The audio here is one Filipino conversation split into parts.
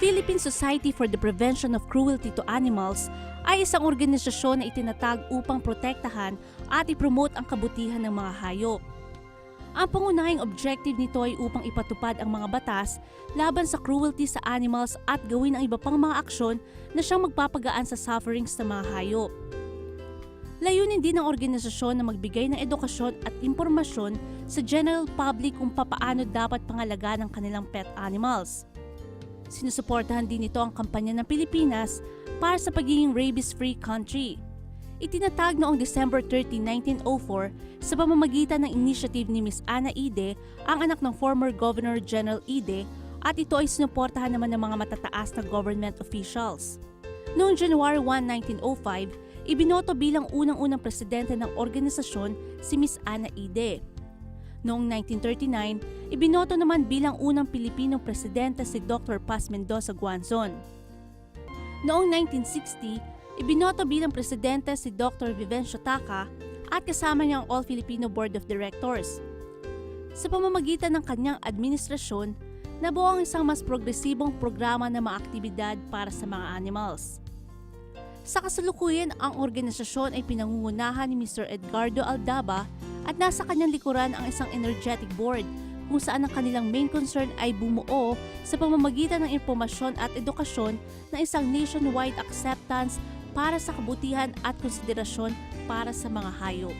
Philippine Society for the Prevention of Cruelty to Animals ay isang organisasyon na itinatag upang protektahan at ipromote ang kabutihan ng mga hayop. Ang pangunahing objective nito ay upang ipatupad ang mga batas laban sa cruelty sa animals at gawin ang iba pang mga aksyon na siyang magpapagaan sa sufferings ng mga hayop. Layunin din ng organisasyon na magbigay ng edukasyon at impormasyon sa general public kung papaano dapat pangalagaan ang kanilang pet animals. Sinusuportahan din nito ang kampanya ng Pilipinas para sa pagiging rabies-free country. Itinatag noong December 30, 1904 sa pamamagitan ng initiative ni Miss Ana Ide, ang anak ng former Governor General Ide, at ito ay sinuportahan naman ng mga matataas na government officials. Noong January 1, 1905, ibinoto bilang unang-unang presidente ng organisasyon si Miss Ana Ide. Noong 1939, ibinoto naman bilang unang Pilipinong presidente si Dr. Paz Mendoza Guanzon. Noong 1960, ibinoto bilang presidente si Dr. Vivencio Taka at kasama niya ang All Filipino Board of Directors. Sa pamamagitan ng kanyang administrasyon, nabuo ang isang mas progresibong programa ng mga aktibidad para sa mga animals. Sa kasalukuyan, ang organisasyon ay pinangungunahan ni Mr. Edgardo Aldaba at nasa kanyang likuran ang isang energetic board kung saan ang kanilang main concern ay bumuo sa pamamagitan ng impormasyon at edukasyon na isang nationwide acceptance para sa kabutihan at konsiderasyon para sa mga hayop.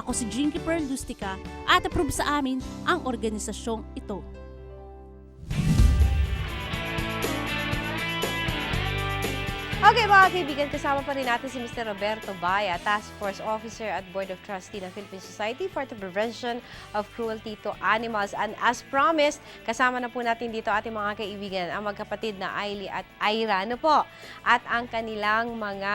Ako si Jinky Pearl Lustica at approve sa amin ang organisasyong ito. Okay mga kaibigan, kasama pa rin natin si Mr. Roberto Baya, Task Force Officer at Board of Trustee ng Philippine Society for the Prevention of Cruelty to Animals. And as promised, kasama na po natin dito ating mga kaibigan, ang magkapatid na Ailey at Ira, ano po? At ang kanilang mga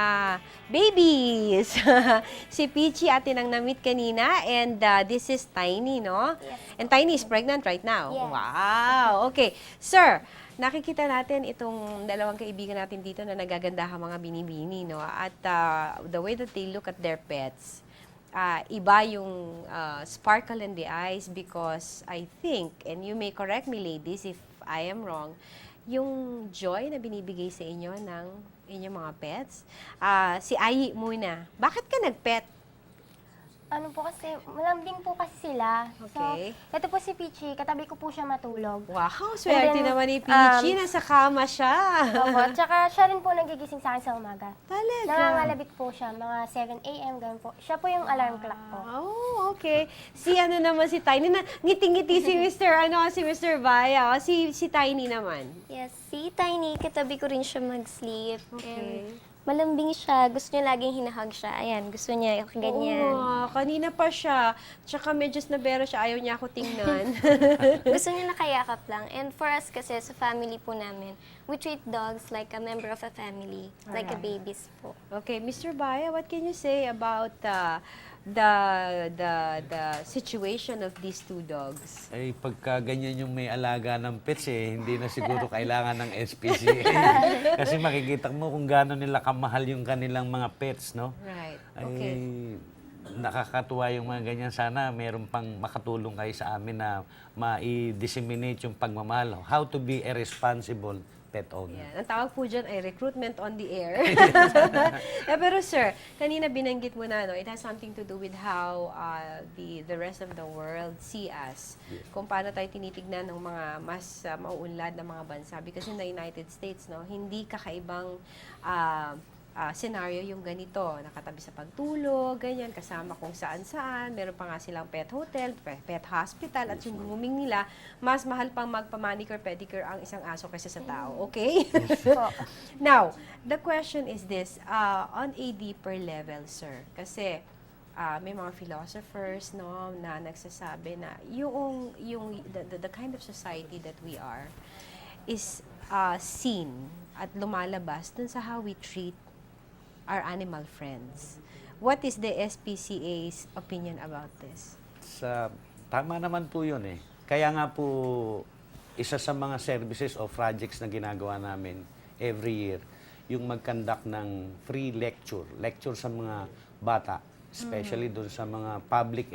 babies. si Peachy atin ang na-meet kanina and uh, this is Tiny, no? Yes. And Tiny is pregnant right now. Yes. Wow! Okay. Sir, nakikita natin itong dalawang kaibigan natin dito na nagagandahan mga binibini, no? At uh, the way that they look at their pets, uh, iba yung uh, sparkle in the eyes because I think, and you may correct me ladies if I am wrong, yung joy na binibigay sa inyo ng inyong mga pets. Ah, si Ayi muna, bakit ka nag-pet? Ano po kasi, malambing po kasi sila. Okay. So, ito po si Peachy, katabi ko po siya matulog. Wow, swerte then, naman ni Peachy, um, nasa kama siya. Opo, tsaka siya rin po nagigising sa akin sa umaga. Talaga? Nangangalabit po siya, mga 7 a.m. ganun po. Siya po yung alarm clock ko. Oh, okay. Si ano naman si Tiny na ngiting-ngiti si Mr. ano si Mr. Baya. O, Si si Tiny naman. Yes, si Tiny, katabi ko rin siya mag-sleep. Okay. And malambing siya. Gusto niya laging hinahag siya. Ayan, gusto niya ganyan. Oo, kanina pa siya. Tsaka medyo nabero siya. Ayaw niya ako tingnan. gusto niya nakayakap lang. And for us kasi, sa family po namin, we treat dogs like a member of a family. Like a babies po. okay, Mr. Baya, what can you say about uh, the the the situation of these two dogs? Ay, pagka ganyan yung may alaga ng pets eh, hindi na siguro kailangan ng SPC. Kasi makikita mo kung gaano nila kamahal yung kanilang mga pets, no? Right. Ay, Okay. nakakatuwa yung mga ganyan. Sana meron pang makatulong kayo sa amin na ma-disseminate yung pagmamahal. How to be a responsible pet owner. Yan. Ang tawag po dyan ay recruitment on the air. Eh, pero sir, kanina binanggit mo na, no, it has something to do with how uh, the the rest of the world see us. Kung paano tayo tinitignan ng mga mas uh, mauunlad na mga bansa. Because in the United States, no, hindi kakaibang uh, uh, scenario yung ganito. Nakatabi sa pagtulog, ganyan, kasama kung saan-saan. Meron pa nga silang pet hotel, pe- pet hospital, at yung grooming nila, mas mahal pang magpa-manicure, pedicure ang isang aso kaysa sa tao. Okay? Now, the question is this, uh, on a deeper level, sir, kasi uh, may mga philosophers no na nagsasabi na yung yung the, the, the kind of society that we are is uh, seen at lumalabas dun sa how we treat our animal friends. What is the SPCA's opinion about this? Sa, tama naman po yun eh. Kaya nga po, isa sa mga services o projects na ginagawa namin every year, yung mag-conduct ng free lecture. Lecture sa mga bata, especially doon sa mga public